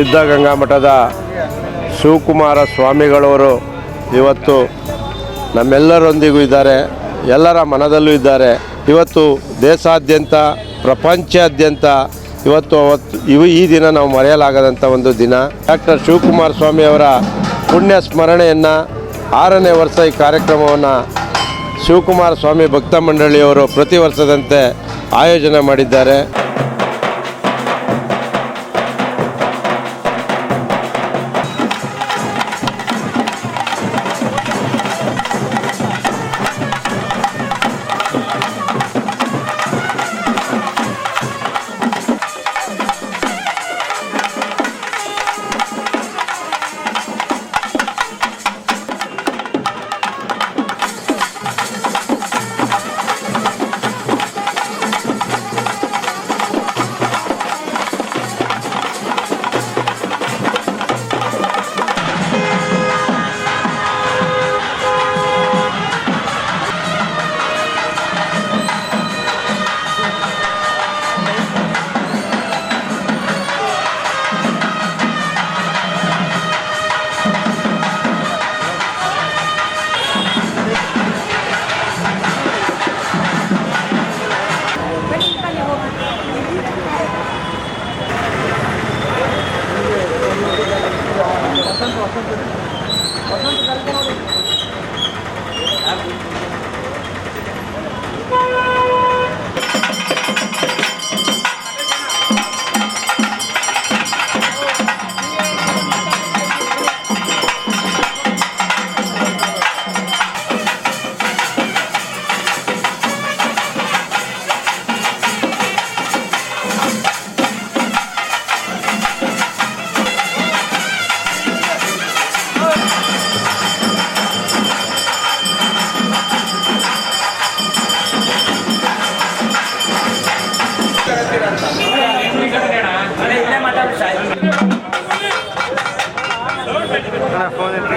ಸಿದ್ಧಗಂಗಾ ಮಠದ ಶಿವಕುಮಾರ ಸ್ವಾಮಿಗಳವರು ಇವತ್ತು ನಮ್ಮೆಲ್ಲರೊಂದಿಗೂ ಇದ್ದಾರೆ, ಎಲ್ಲರ ಮನದಲ್ಲೂ ಇದ್ದಾರೆ. ಇವತ್ತು ದೇಶಾದ್ಯಂತ ಪ್ರಪಂಚಾದ್ಯಂತ ಇವತ್ತು ಅವತ್ತು ಇವು ಈ ದಿನ ನಾವು ಮರೆಯಲಾಗದಂಥ ಒಂದು ದಿನ. ಡಾಕ್ಟರ್ ಶಿವಕುಮಾರ ಸ್ವಾಮಿ ಅವರ ಪುಣ್ಯ ಸ್ಮರಣೆಯನ್ನು ಆರನೇ ವರ್ಷ ಈ ಕಾರ್ಯಕ್ರಮವನ್ನು ಶಿವಕುಮಾರ ಸ್ವಾಮಿ ಭಕ್ತ ಮಂಡಳಿಯವರು ಪ್ರತಿ ವರ್ಷದಂತೆ ಆಯೋಜನೆ ಮಾಡಿದ್ದಾರೆ. অসংখ্য অসংখ্য Buena fuente.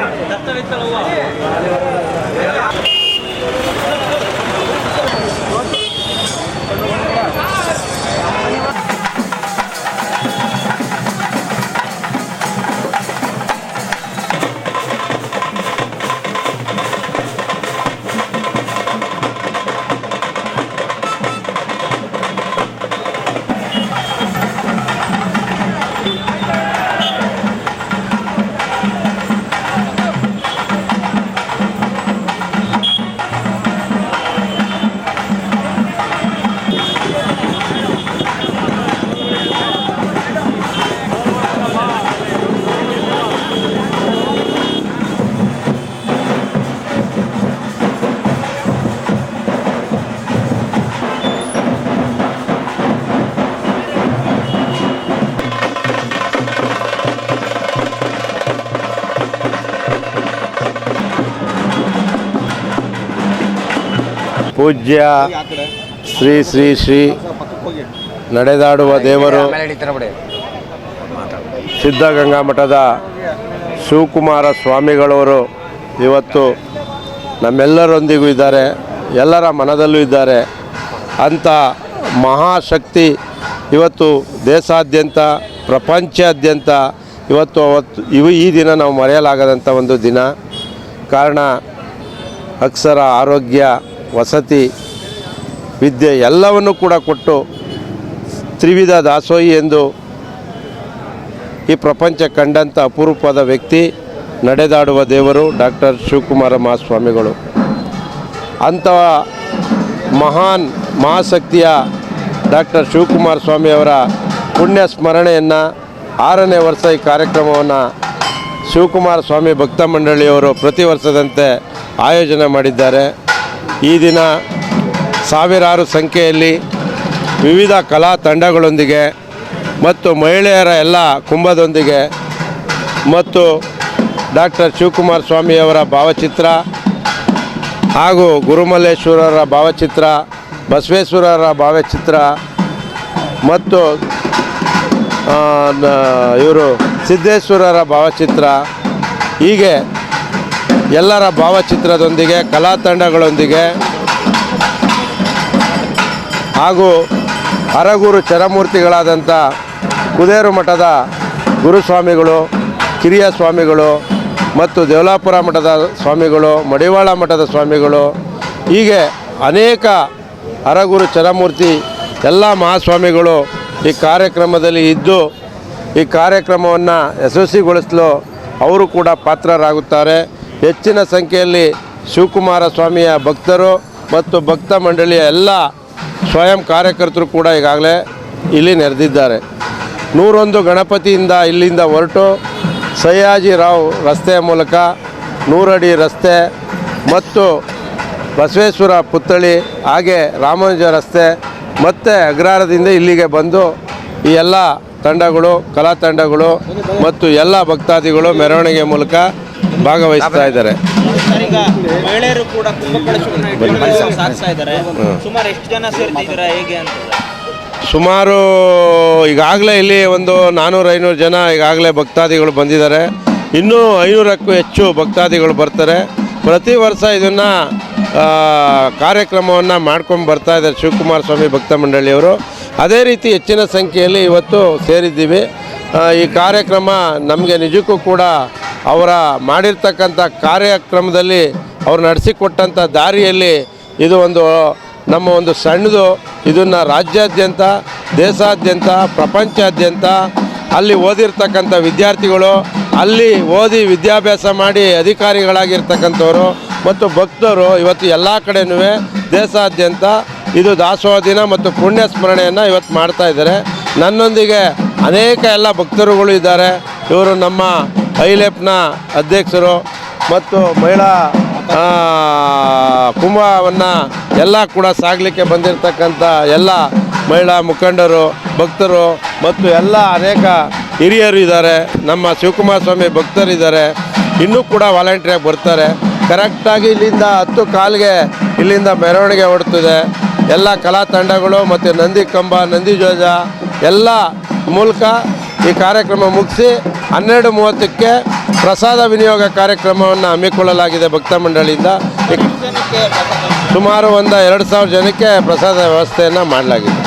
ಪೂಜ್ಯ ಶ್ರೀ ಶ್ರೀ ಶ್ರೀ ನಡೆದಾಡುವ ದೇವರು ಸಿದ್ಧಗಂಗಾ ಮಠದ ಶಿವಕುಮಾರ ಸ್ವಾಮಿಗಳವರು ಇವತ್ತು ನಮ್ಮೆಲ್ಲರೊಂದಿಗೂ ಇದ್ದಾರೆ, ಎಲ್ಲರ ಮನದಲ್ಲೂ ಇದ್ದಾರೆ. ಅಂಥ ಮಹಾಶಕ್ತಿ ಇವತ್ತು ದೇಶಾದ್ಯಂತ ಪ್ರಪಂಚಾದ್ಯಂತ ಇವತ್ತು ಅವತ್ತು ಇವು ಈ ದಿನ ನಾವು ಮರೆಯಲಾಗದಂಥ ಒಂದು ದಿನ. ಕಾರಣ ಅಕ್ಷರ, ಆರೋಗ್ಯ ವಸತಿ, ವಿದ್ಯೆ ಎಲ್ಲವನ್ನು ಕೂಡ ಕೊಟ್ಟು ತ್ರಿವಿಧ ದಾಸೋಹಿ ಎಂದು ಈ ಪ್ರಪಂಚ ಕಂಡಂಥ ಅಪರೂಪದ ವ್ಯಕ್ತಿ, ನಡೆದಾಡುವ ದೇವರು ಡಾಕ್ಟರ್ ಶಿವಕುಮಾರ ಮಹಾಸ್ವಾಮಿಗಳು. ಅಂಥ ಮಹಾನ್ ಮಹಾಶಕ್ತಿಯ ಡಾಕ್ಟರ್ ಶಿವಕುಮಾರ ಸ್ವಾಮಿಯವರ ಪುಣ್ಯ ಸ್ಮರಣೆಯನ್ನು ಆರನೇ ವರ್ಷ ಈ ಕಾರ್ಯಕ್ರಮವನ್ನು ಶಿವಕುಮಾರ ಸ್ವಾಮಿ ಭಕ್ತ ಮಂಡಳಿಯವರು ಪ್ರತಿ ವರ್ಷದಂತೆ ಆಯೋಜನೆ ಮಾಡಿದ್ದಾರೆ. ಈ ದಿನ ಸಾವಿರಾರು ಸಂಖ್ಯೆಯಲ್ಲಿ ವಿವಿಧ ಕಲಾ ತಂಡಗಳೊಂದಿಗೆ ಮತ್ತು ಮಹಿಳೆಯರ ಎಲ್ಲ ಕುಂಭದೊಂದಿಗೆ ಮತ್ತು ಡಾಕ್ಟರ್ ಶಿವಕುಮಾರ ಸ್ವಾಮಿಯವರ ಭಾವಚಿತ್ರ ಹಾಗೂ ಗುರುಮಲ್ಲೇಶ್ವರರ ಭಾವಚಿತ್ರ, ಬಸವೇಶ್ವರರ ಭಾವಚಿತ್ರ ಮತ್ತು ಇವರು ಸಿದ್ದೇಶ್ವರರ ಭಾವಚಿತ್ರ ಹೀಗೆ ಎಲ್ಲರ ಭಾವಚಿತ್ರದೊಂದಿಗೆ, ಕಲಾ ತಂಡಗಳೊಂದಿಗೆ, ಹಾಗೂ ಅರಗುರು ಚರಮೂರ್ತಿಗಳಾದಂಥ ಕುದೇರು ಮಠದ ಗುರುಸ್ವಾಮಿಗಳು, ಕಿರಿಯ ಸ್ವಾಮಿಗಳು ಮತ್ತು ದೇವಲಾಪುರ ಮಠದ ಸ್ವಾಮಿಗಳು, ಮಡಿವಾಳ ಮಠದ ಸ್ವಾಮಿಗಳು, ಹೀಗೆ ಅನೇಕ ಅರಗುರು ಚರಮೂರ್ತಿ ಎಲ್ಲ ಮಹಾಸ್ವಾಮಿಗಳು ಈ ಕಾರ್ಯಕ್ರಮದಲ್ಲಿ ಇದ್ದು, ಈ ಕಾರ್ಯಕ್ರಮವನ್ನು ಯಶಸ್ವಿಗೊಳಿಸಲು ಅವರು ಕೂಡ ಪಾತ್ರರಾಗುತ್ತಾರೆ. ಹೆಚ್ಚಿನ ಸಂಖ್ಯೆಯಲ್ಲಿ ಶಿವಕುಮಾರ ಸ್ವಾಮಿಯ ಭಕ್ತರು ಮತ್ತು ಭಕ್ತ ಮಂಡಳಿಯ ಎಲ್ಲ ಸ್ವಯಂ ಕಾರ್ಯಕರ್ತರು ಕೂಡ ಈಗಾಗಲೇ ಇಲ್ಲಿ ನೆರೆದಿದ್ದಾರೆ. ನೂರೊಂದು ಗಣಪತಿಯಿಂದ ಇಲ್ಲಿಂದ ಹೊರಟು ಸಯ್ಯಾಜಿರಾವ್ ರಸ್ತೆಯ ಮೂಲಕ ನೂರಡಿ ರಸ್ತೆ ಮತ್ತು ಬಸವೇಶ್ವರ ಪುತ್ಥಳಿ, ಹಾಗೆ ರಾಮನುಜ ರಸ್ತೆ ಮತ್ತು ಅಗ್ರಹಾರದಿಂದ ಇಲ್ಲಿಗೆ ಬಂದು ಈ ಎಲ್ಲ ತಂಡಗಳು, ಕಲಾ ತಂಡಗಳು ಮತ್ತು ಎಲ್ಲ ಭಕ್ತಾದಿಗಳು ಮೆರವಣಿಗೆ ಮೂಲಕ ಭಾಗವಹಿಸ್ತಾ ಇದ್ದಾರೆ. ಈಗ ಮಹಿಳೆಯರು ಕೂಡ ಕುಂಭಕಳಶವನ್ನು ಇಟ್ಕೊಂಡು ಸಾಗಿಸ್ತಾ ಇದ್ದಾರೆ. ಸುಮಾರು ಎಷ್ಟು ಜನ ಸೇರ್ತಿದ್ದೀರಾ ಹೇಗೆ ಅಂತ. ಸುಮಾರು ಈಗಾಗಲೇ ಇಲ್ಲಿ ಒಂದು ನಾನ್ನೂರು ಐನೂರು ಜನ ಈಗಾಗಲೇ ಭಕ್ತಾದಿಗಳು ಬಂದಿದ್ದಾರೆ. ಇನ್ನೂ ಐನೂರಕ್ಕೂ ಹೆಚ್ಚು ಭಕ್ತಾದಿಗಳು ಬರ್ತಾರೆ. ಪ್ರತಿ ವರ್ಷ ಇದನ್ನು ಕಾರ್ಯಕ್ರಮವನ್ನು ಮಾಡ್ಕೊಂಡು ಬರ್ತಾ ಇದ್ದಾರೆ ಶಿವಕುಮಾರ ಸ್ವಾಮಿ ಭಕ್ತ ಮಂಡಳಿಯವರು. ಅದೇ ರೀತಿ ಹೆಚ್ಚಿನ ಸಂಖ್ಯೆಯಲ್ಲಿ ಇವತ್ತು ಸೇರಿದ್ದೀವಿ. ಈ ಕಾರ್ಯಕ್ರಮ ನಮಗೆ ನಿಜಕ್ಕೂ ಕೂಡ ಅವರ ಮಾಡಿರ್ತಕ್ಕಂಥ ಕಾರ್ಯಕ್ರಮದಲ್ಲಿ ಅವ್ರು ನಡೆಸಿಕೊಟ್ಟಂಥ ದಾರಿಯಲ್ಲಿ ಇದು ಒಂದು, ನಮ್ಮ ಒಂದು ಸಣ್ಣದು ಇದನ್ನು ರಾಜ್ಯಾದ್ಯಂತ, ದೇಶಾದ್ಯಂತ, ಪ್ರಪಂಚಾದ್ಯಂತ ಅಲ್ಲಿ ಓದಿರ್ತಕ್ಕಂಥ ವಿದ್ಯಾರ್ಥಿಗಳು, ಅಲ್ಲಿ ಓದಿ ವಿದ್ಯಾಭ್ಯಾಸ ಮಾಡಿ ಅಧಿಕಾರಿಗಳಾಗಿರ್ತಕ್ಕಂಥವ್ರು ಮತ್ತು ಭಕ್ತರು ಇವತ್ತು ಎಲ್ಲ ಕಡೆಯೂ ದೇಶಾದ್ಯಂತ ಇದು ದಾಸೋಹ ದಿನ ಮತ್ತು ಪುಣ್ಯ ಸ್ಮರಣೆಯನ್ನು ಇವತ್ತು ಮಾಡ್ತಾ ಇದ್ದಾರೆ. ನನ್ನೊಂದಿಗೆ ಅನೇಕ ಎಲ್ಲ ಭಕ್ತರುಗಳು ಇದ್ದಾರೆ. ಇವರು ನಮ್ಮ ಐಲೆಫ್ನ ಅಧ್ಯಕ್ಷರು ಮತ್ತು ಮಹಿಳಾ ಕುಂಭವನ್ನು ಎಲ್ಲ ಕೂಡ ಸಾಗಲಿಕ್ಕೆ ಬಂದಿರತಕ್ಕಂಥ ಎಲ್ಲ ಮಹಿಳಾ ಮುಖಂಡರು, ಭಕ್ತರು ಮತ್ತು ಎಲ್ಲ ಅನೇಕ ಹಿರಿಯರು ಇದ್ದಾರೆ. ನಮ್ಮ ಶಿವಕುಮಾರ ಸ್ವಾಮಿ ಭಕ್ತರಿದ್ದಾರೆ ಇನ್ನೂ ಕೂಡ ವಾಲಂಟ್ರಿಯಾಗಿ ಬರ್ತಾರೆ. ಕರೆಕ್ಟಾಗಿ ಇಲ್ಲಿಂದ ಹತ್ತು ಕಾಲಿಗೆ ಇಲ್ಲಿಂದ ಮೆರವಣಿಗೆ ಹೊಡ್ತಿದೆ ಎಲ್ಲ ಕಲಾ ತಂಡಗಳು ಮತ್ತು ನಂದಿ ಕಂಬ, ನಂದಿ ಧ್ವಜ ಎಲ್ಲ ಮೂಲಕ ಈ ಕಾರ್ಯಕ್ರಮ ಮುಗಿಸಿ ಹನ್ನೆರಡು ಮೂವತ್ತಕ್ಕೆ ಪ್ರಸಾದ ವಿನಿಯೋಗ ಕಾರ್ಯಕ್ರಮವನ್ನು ಹಮ್ಮಿಕೊಳ್ಳಲಾಗಿದೆ ಭಕ್ತ ಮಂಡಳಿಯಿಂದ. ಸುಮಾರು ಒಂದು ಎರಡು ಸಾವಿರ ಜನಕ್ಕೆ ಪ್ರಸಾದ ವ್ಯವಸ್ಥೆಯನ್ನು ಮಾಡಲಾಗಿದೆ.